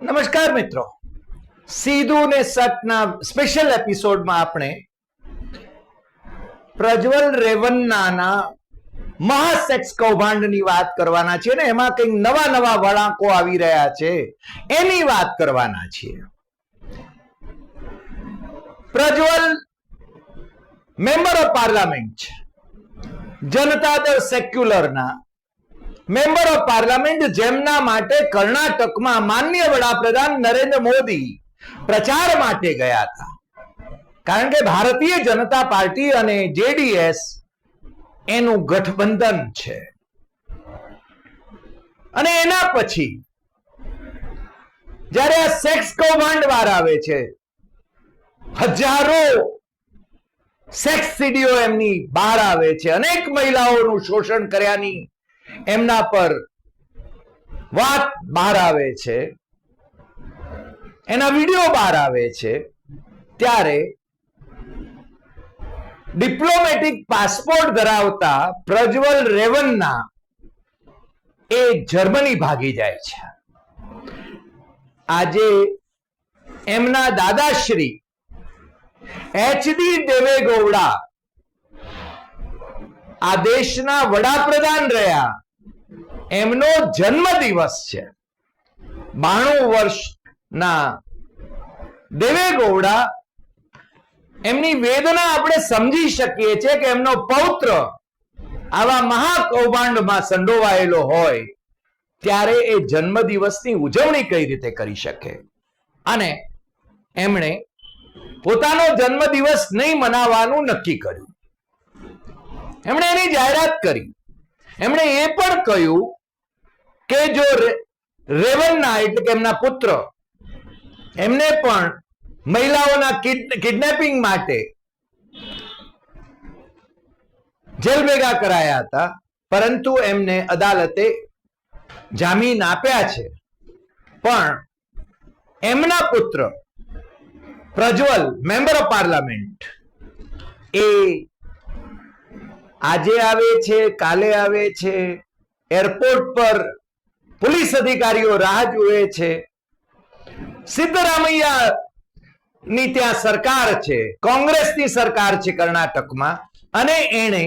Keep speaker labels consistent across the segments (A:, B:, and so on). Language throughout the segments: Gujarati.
A: નમસ્કાર મિત્રો. સીધું ને સટના સ્પેશિયલ એપિસોડમાં આપણે પ્રજ્વલ રેવન્નાના મહાસેક્સ કૌભાંડની વાત કરવાના છીએ ને એમાં કંઈક નવા નવા વળાંકો આવી રહ્યા છે. એની વાત કરવાના છીએ. પ્રજ્વલ મેમ્બર ઓફ પાર્લામેન્ટ છે. Janata Dal સેક્યુલરના member of parliament જેમના માટે કર્ણાટકમાં માન્ય વડાપ્રધાન નરેન્દ્ર મોદી પ્રચાર માટે ગયા હતા. કારણ કે ભારતીય જનતા પાર્ટી અને જેડીએસ એનું ગઠબંધન છે. અને એના પછી જ્યારે આ સેક્સ કૌભાંડ વાર આવે છે, હજારો સેક્સ સીડીઓ એમની બહાર આવે છે. અનેક મહિલાઓનું શોષણ કર્યાની એમના પર વાત બહાર આવે છે. એના વીડિયો બહાર આવે છે. ત્યારે ડિપ્લોમેટિક પાસપોર્ટ ધરાવતા પ્રજ્વલ રેવન્ના એ જર્મની ભાગી જાય છે. આજે એમના દાદાશ્રી એચડી દેવેગૌડા આ દેશના વડાપ્રધાન રહ્યા. એમનો જન્મ દિવસ છે. બાણું વર્ષના દેવેગૌડા એમની વેદના આપણે સમજી શકીએ છીએ કે એમનો પૌત્ર આવા મહાકૌભાંડમાં સંડોવાયેલો હોય ત્યારે એ જન્મ દિવસની ઉજવણી કઈ રીતે કરી શકે? અને એમણે પોતાનો જન્મ દિવસ નહીં મનાવવાનું નક્કી કર્યું. એમણે એની જાહેરાત કરી. એમણે એ પણ કહ્યું કે જો રેવન્ના એટલે કે એમના પુત્ર, એમને પણ મહિલાઓના કિડનેપિંગ માટે જેલ ભેગા કરાયા હતા, પરંતુ એમને અદાલતે જામીન આપ્યા છે. પણ એમના પુત્ર પ્રજ્વલ, મેમ્બર ઓફ પાર્લામેન્ટ, એ આજે આવે છે, કાલે આવે છે, એરપોર્ટ પર પોલીસ અધિકારીઓ રાહ જુએ છે. સિદ્ધરામૈયા ની ત્યાં સરકાર છે, કોંગ્રેસની સરકાર છે કર્ણાટકમાં, અને એણે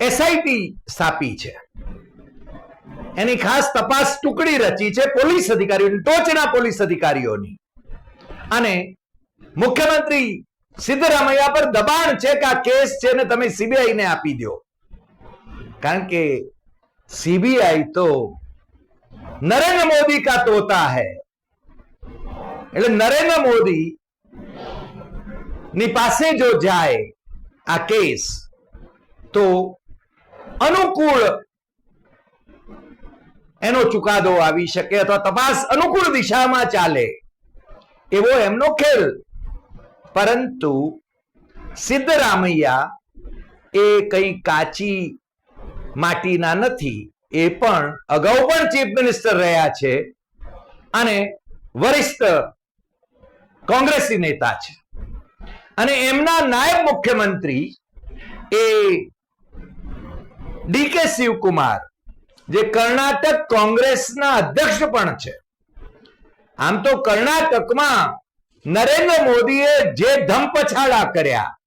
A: એસઆઈટી સ્થાપી છે. એની ખાસ તપાસ ટુકડી રચી છે પોલીસ અધિકારીઓની, ટોચના પોલીસ અધિકારીઓની. અને મુખ્યમંત્રી સિદ્ધરામૈયા પર દબાણ છે કે આ કેસ છે ને તમે સીબીઆઈ ને આપી દો કારણ કે સીબીઆઈ તો નરેન્દ્ર મોદી કા તોતા હૈ એટલે નરેન્દ્ર મોદી ની પાસે જો જાય આ કેસ, તો અનુકૂળ એનો ચુકાદો આવી શકે અથવા તપાસ અનુકૂળ દિશામાં ચાલે એવો એમનો ખેલ. પરંતુ સિદ્ધરામૈયા એ કઈ કાચી માટીના નથી. એ પણ અગાઉ પણ ચીફ મિનિસ્ટર રહ્યા છે અને વરિષ્ઠ કોંગ્રેસી નેતા છે. અને એમના નાયબ મુખ્યમંત્રી એ ડીકે શિવકુમાર, જે કર્ણાટક કોંગ્રેસના અધ્યક્ષ પણ છે. આમ તો કર્ણાટકમાં નરેન્દ્ર મોદીએ જે ધમપછાડા કર્યા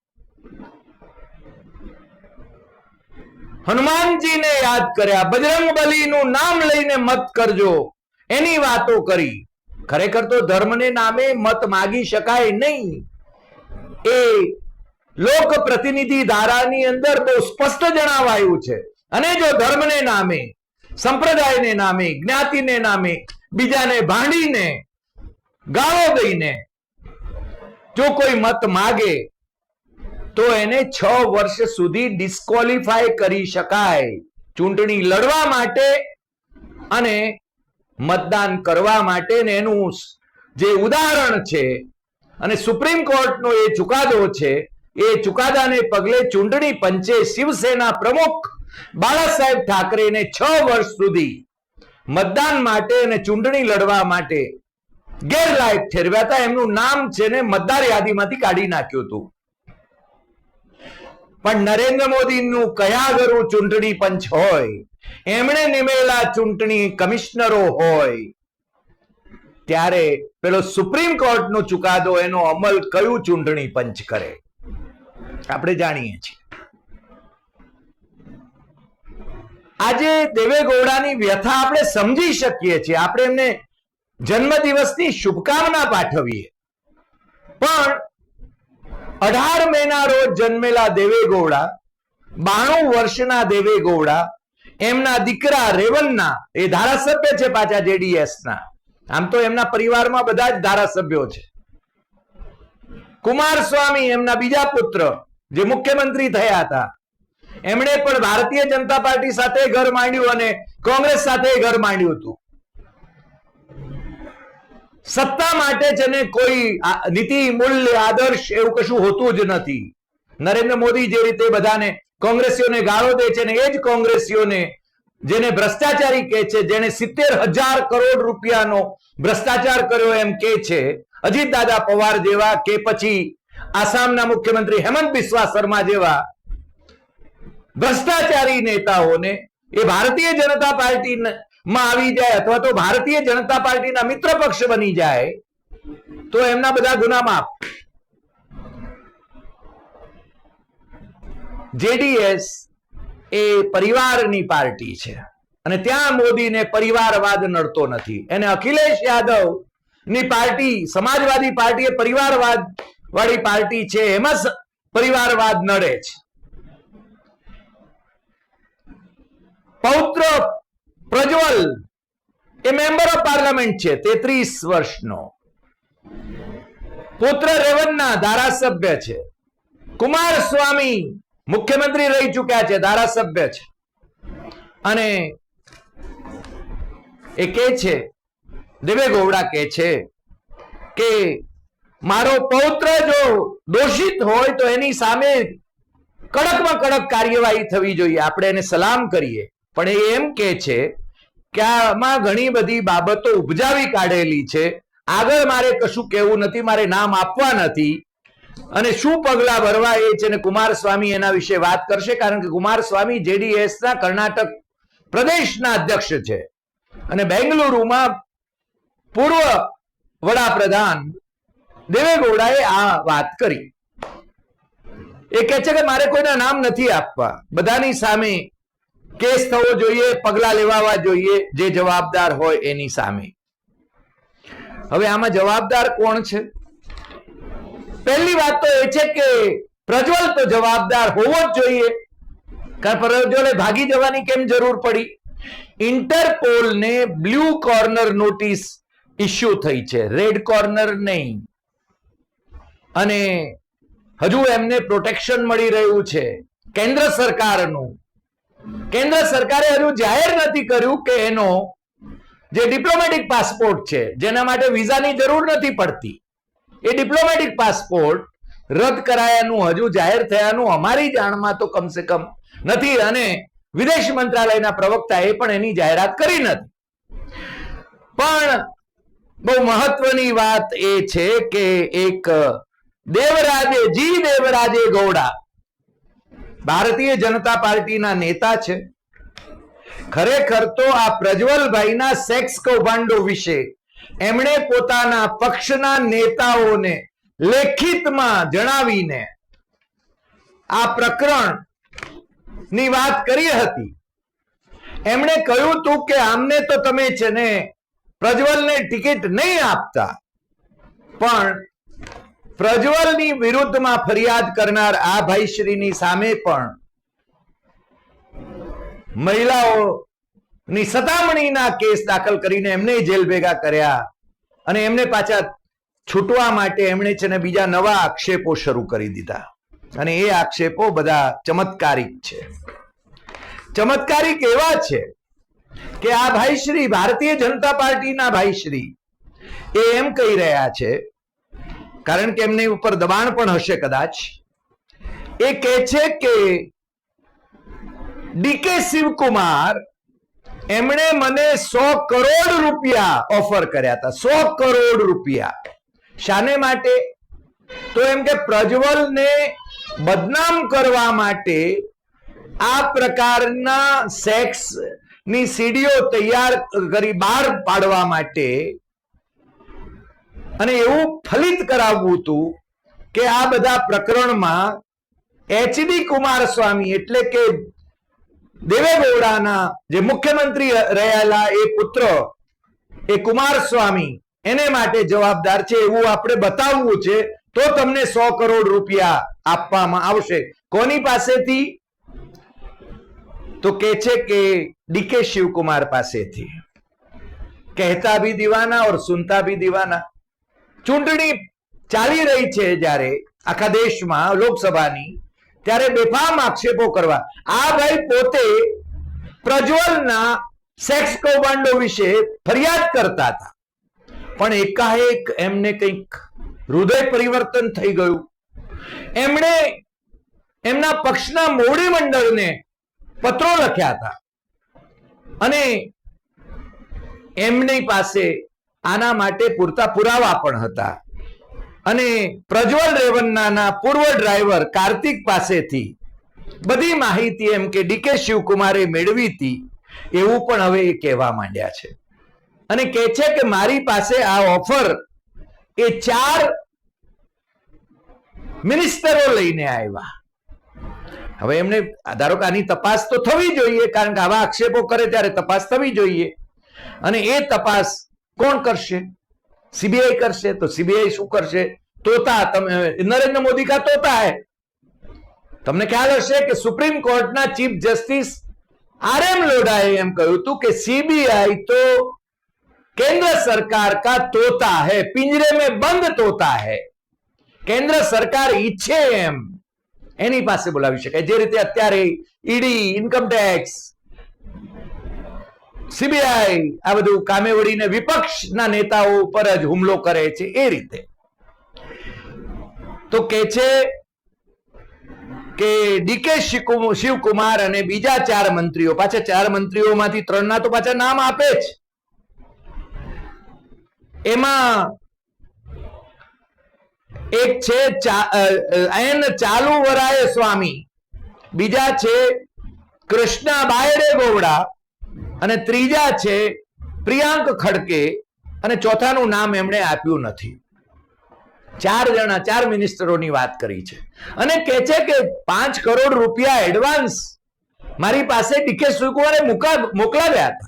A: હનુમાનજીને યાદ કર્યા. બજરંગ બલીનું નામ લઈને મત કરજો. એની વાતો કરી. ખરેખર તો ધર્મને નામે મત માગી શકાય નહીં. એ લોક પ્રતિનિધિ ધારાની અંદર બહુ સ્પષ્ટ જણાવાયું છે. અને જો ધર્મને નામે, સંપ્રદાયને નામે, જ્ઞાતિને નામે, બીજાને ભાંડીને, ગાળો દઈને જો કોઈ મત માગે તો એને છ વર્ષ સુધી ડિસ્કોલિફાય કરી શકાય. ચૂંટણી લડવા માટે અને મતદાન કરવા માટે એનું જે ઉદાહરણ છે અને સુપ્રીમ કોર્ટનો એ ચુકાદો છે, એ ચુકાદાને પગલે ચૂંટણી પંચે શિવસેના પ્રમુખ બાળા સાહેબ ઠાકરેને છ વર્ષ સુધી મતદાન માટે અને ચૂંટણી લડવા માટે ગેરલાયક ઠેરવ્યા હતા. એમનું નામ છે ને મતદાર યાદીમાંથી કાઢી નાખ્યું હતું. પણ નરેન્દ્ર મોદીનું કયા ઘરું ચૂંટણી પંચ હોય, એમણે નિમેલા ચૂંટણી કમિશનરો હોય, ત્યારે પેલો સુપ્રીમ કોર્ટનો ચુકાદો એનો અમલ કયું ચૂંટણી પંચ કરે? આપણે જાણીએ છીએ. આજે દેવેગૌડાની વ્યથા આપણે સમજી શકીએ છીએ. આપણે એમને જન્મદિવસની શુભકામના પાઠવીએ. પણ અઢાર મેના રોજ જન્મેલા દેવેગૌડા બાણું વર્ષના દેવેગૌડા એમના દીકરા રેવનના, એ ધારાસભ્ય છે પાછા જેડીએસ ના. આમ તો એમના પરિવારમાં બધા જ ધારાસભ્યો છે. કુમાર સ્વામી એમના બીજા પુત્ર, જે મુખ્યમંત્રી થયા હતા. એમણે પણ ભારતીય જનતા પાર્ટી સાથે ઘર માંડ્યું અને કોંગ્રેસ સાથે ઘર માંડ્યું હતું. સત્તા માટે છે ને કોઈ નીતિ, મૂલ્ય, આદર્શ એવું કશું હોતું જ નથી. નરેન્દ્ર મોદી જે રીતે બધાને કોંગ્રેસીઓને ગાળો દે છે ને એ જ કોંગ્રેસીઓને જેને ભ્રષ્ટાચારી કહે છે જેને સિત્તેર હજાર કરોડ રૂપિયાનો ભ્રષ્ટાચાર કર્યો એમ કે છે અજીત દાદા પવાર જેવા કે પછી આસામના મુખ્યમંત્રી હેમંત બિસ્વા શર્મા જેવા ભ્રષ્ટાચારી નેતાઓને એ ભારતીય જનતા પાર્ટી માં આવી જાય અથવા તો ભારતીય જનતા પાર્ટીના મિત્ર પક્ષ બની જાય, તો એમના બધા ગુના માફ. જેડીએસ એ પરિવારની પાર્ટી છે. અને ત્યાં મોદીને પરિવારવાદ નડતો નથી. એને અખિલેશ યાદવની પાર્ટી, સમાજવાદી પાર્ટી એ પરિવારવાદ વાળી પાર્ટી છે. એમાં પરિવારવાદ નડે છે. પૌત્ર પ્રજ્વલ એ મેમ્બર ઓફ પાર્લામેન્ટ છે, તેત્રીસ વર્ષનો. પુત્ર રેવન્ના ધારાસભ્ય છે. કુમાર સ્વામી મુખ્યમંત્રી રહી ચુક્યા છે, ધારાસભ્ય છે. અને એ કે છે દેવે ગોવડા કે છે કે મારો પૌત્ર જો દોષિત હોય તો એની સામે કડકમાં કડક કાર્યવાહી થવી જોઈએ. આપણે એને સલામ કરીએ. પણ એ એમ કે છે કે આમાં ઘણી બધી બાબતો ઉપજાવી કાઢેલી છે. આગળ મારે કશું કહેવું નથી, મારે નામ આપવા નથી. અને શું પગલા ભરવા એ છે ને કુમારસ્વામી એના વિશે વાત કરશે, કારણ કે કુમારસ્વામી જેડીએસ ના કર્ણાટક પ્રદેશના અધ્યક્ષ છે. અને બેંગલુરુમાં પૂર્વ વડાપ્રધાન દેવેગૌડાએ આ વાત કરી. એ કહે છે કે મારે કોઈના નામ નથી આપવા. બધાની સામે કેસ થવો જોઈએ, પગલા લેવાવા જોઈએ, જે જવાબદાર હોય એની સામે. હવે આમાં જવાબદાર કોણ છે? પહેલી વાત તો એ છે કે પ્રજ્વલ તો જવાબદાર હોવો જ જોઈએ. પ્રજ્વલે ભાગી જવાની કેમ જરૂર પડી? ઇન્ટરપોલને બ્લુ કોર્નર નોટિસ ઇસ્યુ થઈ છે, રેડ કોર્નર નહીં. અને હજુ એમને પ્રોટેક્શન મળી રહ્યું છે, કેન્દ્ર સરકારનું. કેન્દ્ર સરકારે હજુ જાહેર નથી કર્યું કે એનો જે ડિપ્લોમેટિક પાસપોર્ટ છે, જેના માટે વિઝાની જરૂર નથી પડતી, એ ડિપ્લોમેટિક પાસપોર્ટ રદ કરાયાનું હજુ જાહેર થયાનું અમારી જાણમાં તો કમસે કમ નથી અને વિદેશ મંત્રાલયના પ્રવક્તાએ પણ એની જાહેરાત કરી નથી. પણ બહુ મહત્વની વાત એ છે કે એક દેવરાજે, જી દેવરાજે ગૌડા ભારતીય જનતા પાર્ટીના નેતા છે. ખરેખર તો આ પ્રજ્વલભાઈના સેક્સ કૌભાંડો વિશે એમણે પોતાના પક્ષના નેતાઓને લેખિતમાં જણાવીને આ પ્રકરણની વાત કરી હતી. એમણે કહ્યું હતું કે આમને તો તમે છે ને પ્રજ્વલને ટિકિટ નહીં આપતા. પણ પ્રજ્વલની વિરુદ્ધમાં ફરિયાદ કરનાર આ ભાઈશ્રીની સામે પણ મહિલાઓની સતામણીના કેસ દાખલ કરીને એમને જેલ ભેગા કર્યા અને એમને પાછા છૂટવા માટે એમણે છે ને બીજા નવા આક્ષેપો શરૂ કરી દીધા. અને એ આક્ષેપો બધા ચમત્કારિક છે. ચમત્કારિક એવા છે કે આ ભાઈશ્રી, ભારતીય જનતા પાર્ટીના ભાઈશ્રી એ એમ કહી રહ્યા છે કારણ કે એમની ઉપર દબાણ પણ હશે કદાચ. એ કહે છે કે ડીકે શિવકુમાર એમણે મને સો કરોડ રૂપિયા ઓફર કર્યા હતા. સો કરોડ રૂપિયા. શાને માટે? તો એમ કે પ્રજ્વલને બદનામ કરવા માટે આ પ્રકારના સેક્સની સીડીઓ તૈયાર કરી બહાર પાડવા માટે અને એવું ફલિત કરાવવું હતું કે આ બધા પ્રકરણમાં એચડી કુમારસ્વામી એટલે કે દેવેગૌડાના જે મુખ્યમંત્રી રહેલા એ પુત્ર, એ કુમારસ્વામી, એને માટે જવાબદાર છે એવું આપણે બતાવવું છે, તો તમને સો કરોડ રૂપિયા આપવામાં આવશે. કોની પાસેથી? તો કે છે કે ડીકે શિવકુમાર પાસેથી. કહેતા ભી દીવાના ઓર સુનતા ભી દીવાના. ચૂંટણી ચાલી રહી છે જ્યારે આખા દેશમાં લોકસભાની, ત્યારે બેફામ આક્ષેપો કરવા. આ ભાઈ પોતે પ્રજ્વલના સેક્સ કૌભાંડો વિશે ફરિયાદ કરતા હતા. પણ એકાએક એમને કંઈક હૃદય પરિવર્તન થઈ ગયું. એમણે એમના પક્ષના મોવડી મંડળને પત્રો લખ્યા હતા. અને એમની પાસે આના માટે પૂરતા પુરાવા પણ હતા. અને પ્રજ્વલ રેવન્નાના પૂર્વ ડ્રાઈવર કાર્તિક પાસેથી બધી માહિતી એમ કે ડીકે શિવકુમારે મેળવી હતી, એવું પણ હવે એ કહેવા માંડ્યા છે. અને કહે છે કે મારી પાસે આ ઓફર એ ચાર મિનિસ્ટરો લઈને આવ્યા. હવે એમને, ધારો કે આની તપાસ તો થવી જોઈએ, કારણ કે આવા આક્ષેપો કરે ત્યારે તપાસ થવી જોઈએ. અને એ તપાસ કોણ કરશે સીબીઆઈ કરશે તો સીબીઆઈ શું કરશે તોતા તમે નરેન્દ્ર મોદી કા તોતા હે તમને ખ્યાલ હશે કે સુપ્રીમ કોર્ટના ચીફ જસ્ટિસ આર એમ લોઢાએ એમ કહ્યું હતું કે सीबीआई तो केंद्र सरकार का तोता है पिंजरे में બંધ તોતા है કેન્દ્ર સરકાર ઈચ્છે એમ એની પાસે બોલાવી શકાય જે રીતે અત્યારે ઈડી ઇન્કમ ટેક્સ સીબીઆઈ આ બધું કામે વળીને વિપક્ષના નેતાઓ ઉપર જ હુમલો કરે છે એ રીતે. તો કે છે કે ડીકે શિવકુમાર અને બીજા ચાર મંત્રીઓ, પાછા ચાર મંત્રીઓમાંથી ત્રણના તો પાછા નામ આપે જ. એમાં એક છે એન ચાલુ વરાય સ્વામી, બીજા છે કૃષ્ણા બાયડે ગોવડા અને ત્રીજા છે પ્રિયાંક ખડકે અને ચોથાનું નામ એમણે આપ્યું નથી. ચાર જણા, ચાર મિનિસ્ટરોની વાત કરી છે. અને કહે છે કે પાંચ કરોડ રૂપિયા એડવાન્સ મારી પાસે ડીકે શિવકુમારે મુકા- મોકલાવ્યા હતા.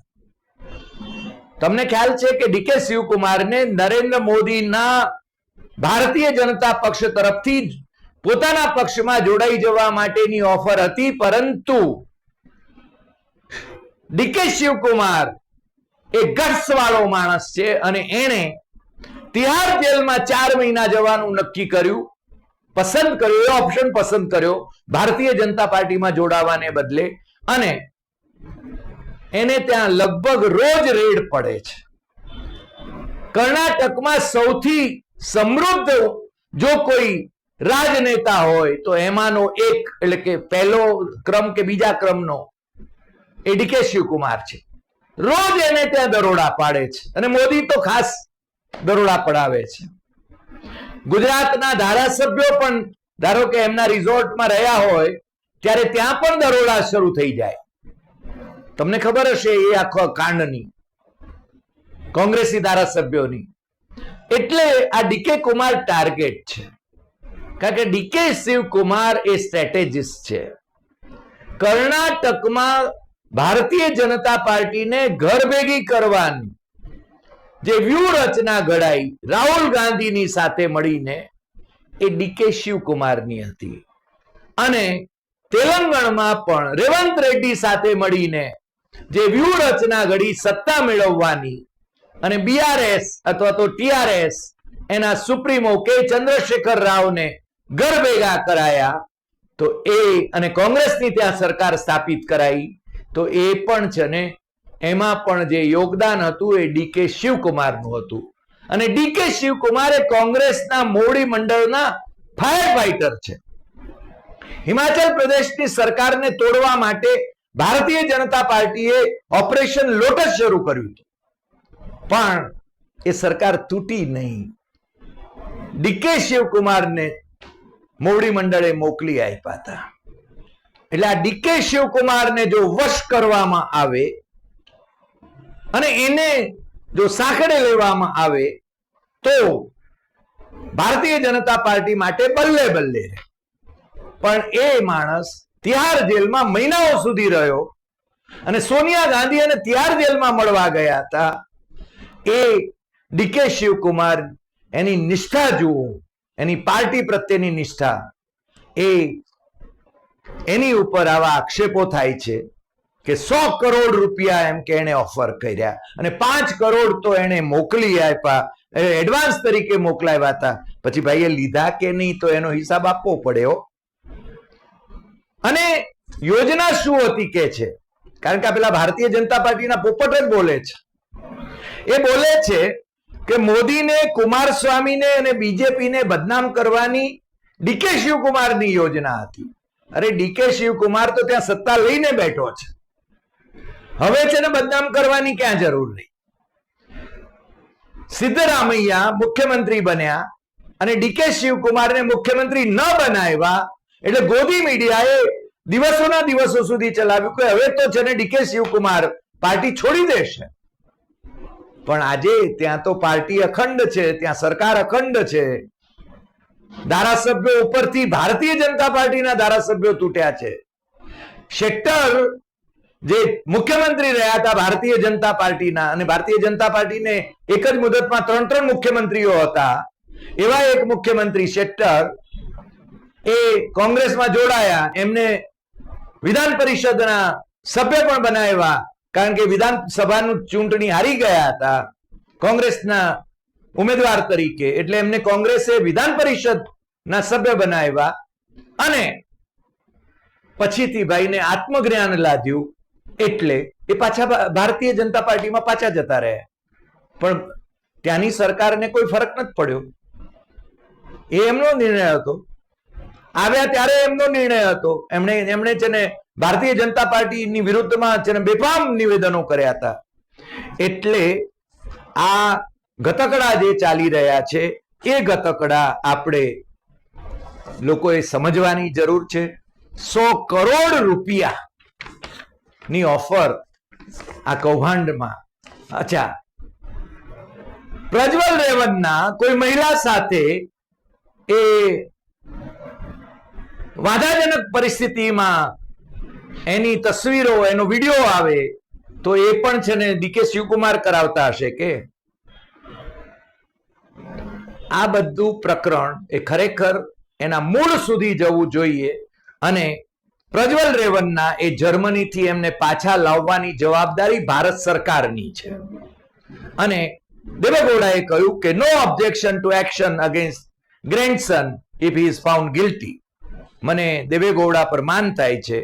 A: તમને ખ્યાલ છે કે ડીકે શિવકુમારને નરેન્દ્ર મોદીના ભારતીય જનતા પક્ષ તરફથી પોતાના પક્ષમાં જોડાઈ જવા માટેની ઓફર હતી, પરંતુ ડીકે શિવકુમાર એ ગટ્સ વાળો માણસ છે અને એણે તિહાર જેલમાં ચાર મહિના જવાનું નક્કી કર્યું, પસંદ કર્યો, એ ઓપ્શન પસંદ કર્યો, ભારતીય જનતા પાર્ટીમાં જોડાવાને બદલે અને એને ત્યાં લગભગ રોજ રેડ પડે છે. કર્ણાટકમાં સૌથી સમૃદ્ધ જો કોઈ રાજનેતા હોય તો એમાંનો એક એટલે કે પહેલો ક્રમ કે બીજા ક્રમનો એ ડીકે શિવકુમાર છે. રોજ એને ત્યાં દરોડા પાડે છે. અને મોદી તો ખાસ દરોડા પડાવે છે. ગુજરાતના ધારાસભ્યો પણ ધારો કે એમના રિઝોર્ટમાં રહ્યા હોય, ત્યારે ત્યાં પણ દરોડા શરૂ થઈ જાય. તમને ખબર હશે એ આખો કાંડની, કોંગ્રેસી ધારાસભ્યોની. એટલે આ ડીકે કુમાર ટાર્ગેટ છે. કારણ કે ડીકે શિવકુમાર એ સ્ટ્રેટેજિસ્ટ છે. કર્ણાટકમાં ભારતીય જનતા પાર્ટીને ઘર ભેગી કરવાની જે વ્યૂહરચના ઘડાઈ રાહુલ ગાંધીની સાથે મળીને એ ડીકે શિવકુમારની હતી. અને તેલંગણમાં પણ રેવંત રેડ્ડી સાથે મળીને જે વ્યૂહરચના ઘડી સત્તા મેળવવાની અને બીઆરએસ અથવા તો ટીઆરએસ એના સુપ્રીમો કે ચંદ્રશેખર રાવને ઘર ભેગા કરાયા, તો એ અને કોંગ્રેસની ત્યાં સરકાર સ્થાપિત કરાઈ. તો એ પણ છે ને, એમાં પણ જે યોગદાન હતું એ ડીકે શિવકુમારનું હતું. અને ડીકે શિવકુમાર એ કોંગ્રેસના મોવડી મંડળના ફાયર ફાઈટર છે. હિમાચલ પ્રદેશની સરકારને તોડવા માટે ભારતીય જનતા પાર્ટીએ ઓપરેશન લોટસ શરૂ કર્યું હતું. પણ એ સરકાર તૂટી નહીં. ડીકે શિવકુમારને મોવડી મંડળે મોકલી આપ્યા હતા. એટલે આ ડીકે શિવકુમારને જો વશ કરવામાં આવે અને એને જો સાંકળે લેવામાં આવે તો ભારતીય જનતા પાર્ટી માટે બલ્લે બલ્લે પણ એ માણસ તિહાર જેલમાં મહિનાઓ સુધી રહ્યો અને સોનિયા ગાંધી અને તિહાર જેલમાં મળવા ગયા હતા. એ ડીકે શિવકુમાર એની નિષ્ઠા જુઓ, એની પાર્ટી પ્રત્યેની નિષ્ઠા. એ એની ઉપર આવા આક્ષેપો થાય છે કે સો કરોડ રૂપિયા એમ કે એને ઓફર કર્યા. અને પાંચ કરોડ તો એને મોકલી આપ્યા. એડવાન્સ તરીકે મોકલાવ્યા હતા. પછી ભાઈએ લીધા કે નહીં તો એનો હિસાબ આપવો પડ્યો અને યોજના શું હતી કે છે? કારણ કે પેલા ભારતીય જનતા પાર્ટીના પોપટ જ બોલે છે. એ બોલે છે કે મોદીને, કુમારસ્વામીને અને બીજેપીને બદનામ કરવાની ડીકે શિવકુમારની યોજના હતી. અરે ડીકે શિવકુમાર તો ત્યાં સત્તા લઈને બેઠો છે. હવે છે ને બદનામ કરવાની ક્યાં જરૂર નહીં. સિદ્ધરામૈયા મુખ્યમંત્રી બન્યા અને ડીકે શિવકુમારને મુખ્યમંત્રી ન બનાવ્યા એટલે ગોદી મીડિયાએ દિવસોના દિવસો સુધી ચલાવ્યું કે હવે તો છે ને ડીકે શિવકુમાર પાર્ટી છોડી દેશે. પણ આજે ત્યાં તો પાર્ટી અખંડ છે, ત્યાં સરકાર અખંડ છે. ધારાસભ્યો ઉપરથી ભારતીય જનતા પાર્ટીના ધારાસભ્યો તૂટ્યા છે. શેટ્ટર જે મુખ્યમંત્રી રહ્યા હતા ભારતીય જનતા પાર્ટીના અને ભારતીય જનતા પાર્ટીને એક જ મુદતમાં ત્રણ ત્રણ મુખ્યમંત્રીઓ હતા. એવા એક મુખ્યમંત્રી શેટ્ટર એ કોંગ્રેસમાં જોડાયા. એમને વિધાન પરિષદના સભ્ય પણ બનાવ્યા. કારણ કે વિધાનસભાનું ચૂંટણી હારી ગયા હતા. કોંગ્રેસના ઉમેદવાર તરીકે, એટલે એમને કોંગ્રેસે વિધાન પરિષદ ના સભ્ય બનાવ્યા અને પછીથી ભાઈને આત્મજ્ઞાન લાદ્યું, એટલે એ પાછા ભારતીય જનતા પાર્ટીમાં પાછા જતા રહ્યા. પણ ત્યાંની સરકારને કોઈ ફરક નથી પડ્યો. એ એમનો નિર્ણય હતો. આવ્યા ત્યારે એમનો નિર્ણય હતો. એમણે એમણે છે ને ભારતીય જનતા પાર્ટીની વિરુદ્ધમાં છે ને બેફામ નિવેદનો કર્યા હતા. એટલે આ ગતકડા જે ચાલી રહ્યા છે, એ ગતકડા આપણે લોકોએ સમજવાની જરૂર છે. સો કરોડ રૂપિયા ની ઓફર આ કૌભાંડમાં. અચ્છા. પ્રજ્વલ રેવનના કોઈ મહિલા સાથે એ વાધાજનક પરિસ્થિતિમાં એની તસવીરો, એનો વીડિયો આવે, તો એ પણ છે ને ડીકે શિવકુમાર કરાવતા હશે કે? આ બધું પ્રકરણ એ ખરેખર એના મૂળ સુધી જવું જોઈએ અને પ્રજ્વલ રેવનના એ જર્મનીથી એમને પાછા લાવવાની જવાબદારી ભારત સરકારની છે. અને દેવેગૌડાએ કહ્યું કે no objection to action against grandson if is found guilty મને દેવેગૌડા પર માન થાય છે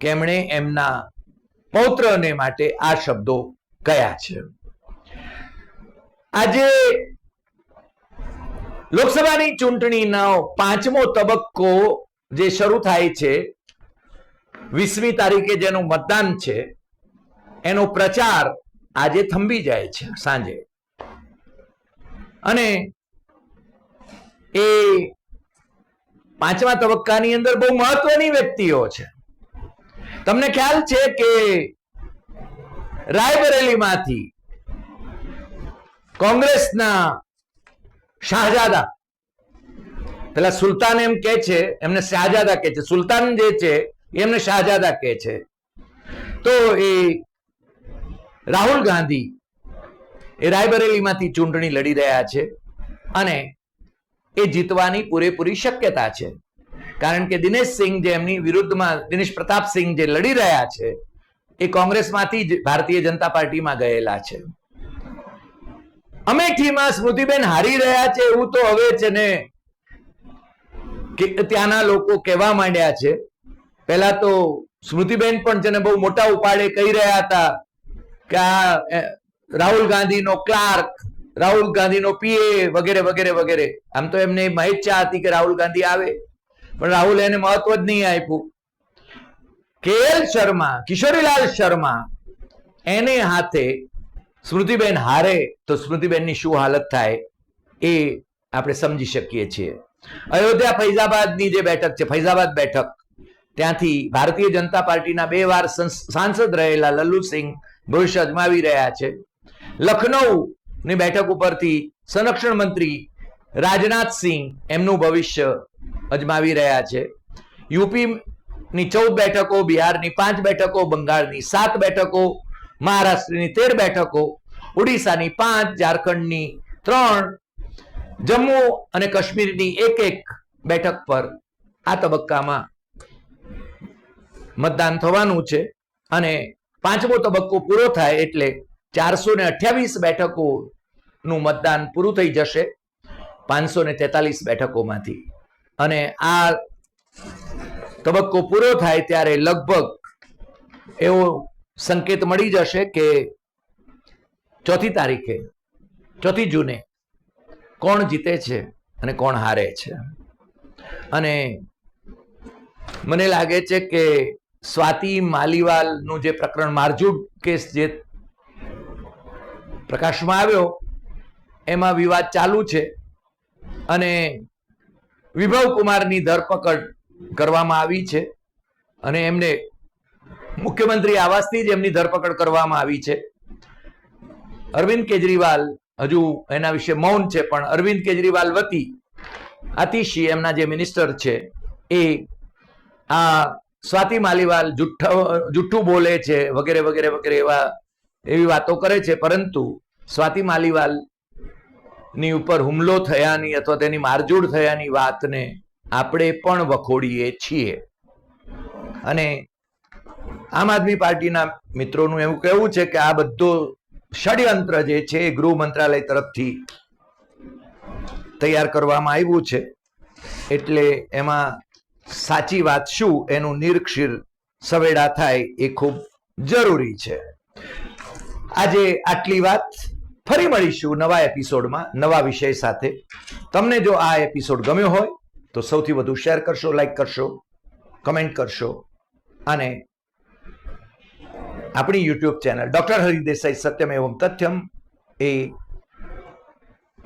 A: કે એમણે એમના પૌત્રને માટે આ શબ્દો કયા છે. આજે લોકસભાની ચૂંટણીનો પાંચમો તબક્કો જે શરૂ થાય છે, વીસમી તારીખે જેનું મતદાન છે, એનો પ્રચાર આજે થંભી જાય છે સાંજે. અને એ પાંચમા તબક્કાની અંદર બહુ મહત્વની વ્યક્તિઓ છે. તમને ખ્યાલ છે કે રાયબરેલીમાંથી કોંગ્રેસના શાહજાદા. પેલા સુલતાન એમ કે છે, એમને શાહજાદા કે છે. સુલતાન જે છે, એમને શાહજાદા કે છે. તો એ રાહુલ ગાંધી એ રાયબરેલીમાંથી ચૂંટણી લડી રહ્યા છે અને એ જીતવાની પૂરેપૂરી શક્યતા છે. કારણ કે દિનેશ સિંહ જે એમની વિરુદ્ધમાં, દિનેશ પ્રતાપ સિંહ જે લડી રહ્યા છે, એ કોંગ્રેસમાંથી જ ભારતીય જનતા પાર્ટીમાં ગયેલા છે. અમેઠીમાં સ્મૃતિબેન હારી રહ્યા છે એવું તો હવે છે ને ત્યાંના લોકો કહેવા માંડ્યા છે. પહેલા તો સ્મૃતિબેન પણ છે ને બહુ મોટા ઉપાડે કહી રહ્યા હતા કે આ રાહુલ ગાંધીનો ક્લાર્ક, રાહુલ ગાંધીનો પીએ વગેરે વગેરે વગેરે. આમ તો એમને ઈચ્છા હતી કે રાહુલ ગાંધી આવે. પણ રાહુલ એને મહત્વ જ નહીં આપ્યું. કે એલ શર્મા, કિશોરીલાલ શર્મા, એને હાથે સ્મૃતિબેન હારે તો સ્મૃતિબેનની શું હાલત થાય એ આપણે સમજી શકીએ છીએ. અયોધ્યા ફૈઝાબાદની જે બેઠક છે, ફૈઝાબાદ બેઠક, ત્યાંથી ભારતીય જનતા પાર્ટીના બે વાર સાંસદ રહેલા લલ્લુસિંહ ભવિષ્ય અજમાવી રહ્યા છે. લખનઉ ની બેઠક ઉપરથી સંરક્ષણ મંત્રી રાજનાથસિંહ એમનું ભવિષ્ય અજમાવી રહ્યા છે. યુપી ની ચૌદ બેઠકો, બિહારની પાંચ બેઠકો, બંગાળની સાત બેઠકો મહારાષ્ટ્રની તેર બેઠકો, ઓડિશાની પાંચ, ઝારખંડની ત્રણ, જમ્મુ અને કાશ્મીરની એક એક બેઠક પર આ તબક્કામાં મતદાન થવાનું છે અને પાંચમો તબક્કો પૂરો થાય એટલે ચારસો ને અઠ્યાવીસ બેઠકોનું મતદાન પૂરું થઈ જશે પાંચસો ને તેતાલીસ બેઠકોમાંથી. અને આ તબક્કો પૂરો થાય ત્યારે લગભગ એવો સંકેત મળી જશે કે ચોથી તારીખે, ચોથી જૂને કોણ જીતે છે અને કોણ હારે છે. અને મને લાગે છે કે સ્વાતિ માલીવાલનું જે પ્રકરણ મારજૂડ કેસ જે પ્રકાશમાં આવ્યો, એમાં વિવાદ ચાલુ છે અને વિભવ કુમારની ધરપકડ કરવામાં આવી છે અને એમને મુખ્યમંત્રી આવાસથી જ એમની ધરપકડ કરવામાં આવી છે. અરવિંદ કેજરીવાલ હજુ એના વિશે મૌન છે, પણ અરવિંદ કેજરીવાલ વતી આતિશી, એમના જે મિનિસ્ટર છે, એ આ સ્વાતિ માલીવાલ જુઠ્ઠા, જુઠ્ઠું બોલે છે, વગેરે વગેરે વગેરે એવા, એવી વાતો કરે છે, પરંતુ સ્વાતિ માલીવાલની ઉપર હુમલો થયાની અથવા તેની મારજૂડ થયાની વાતને આપણે પણ વખોડીએ છીએ. અને આમ આદમી પાર્ટીના મિત્રોનું એવું કહેવું છે કે આ બધું ષડયંત્ર જે છે એ ગૃહ મંત્રાલય તરફથી તૈયાર કરવામાં આવ્યું છે. એટલે એમાં સાચી વાત શું? એનું નિરક્ષીર સવેડા થાય એ ખૂબ જરૂરી છે. આજે આટલી વાત. ફરી મળીશું નવા એપિસોડમાં, નવા વિષય સાથે. તમને જો આ એપિસોડ ગમ્યો હોય, તો સૌથી વધુ શેર કરશો, લાઈક કરશો, કમેન્ટ કરશો અને આપણી YouTube channel doctor Hari Desai Satyam Evam Tathyam એ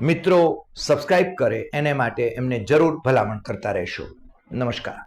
A: મિત્રો સબસ્ક્રાઈબ કરે એને માટે એમને જરૂર ભલામણ કરતા રહેશો. નમસ્કાર.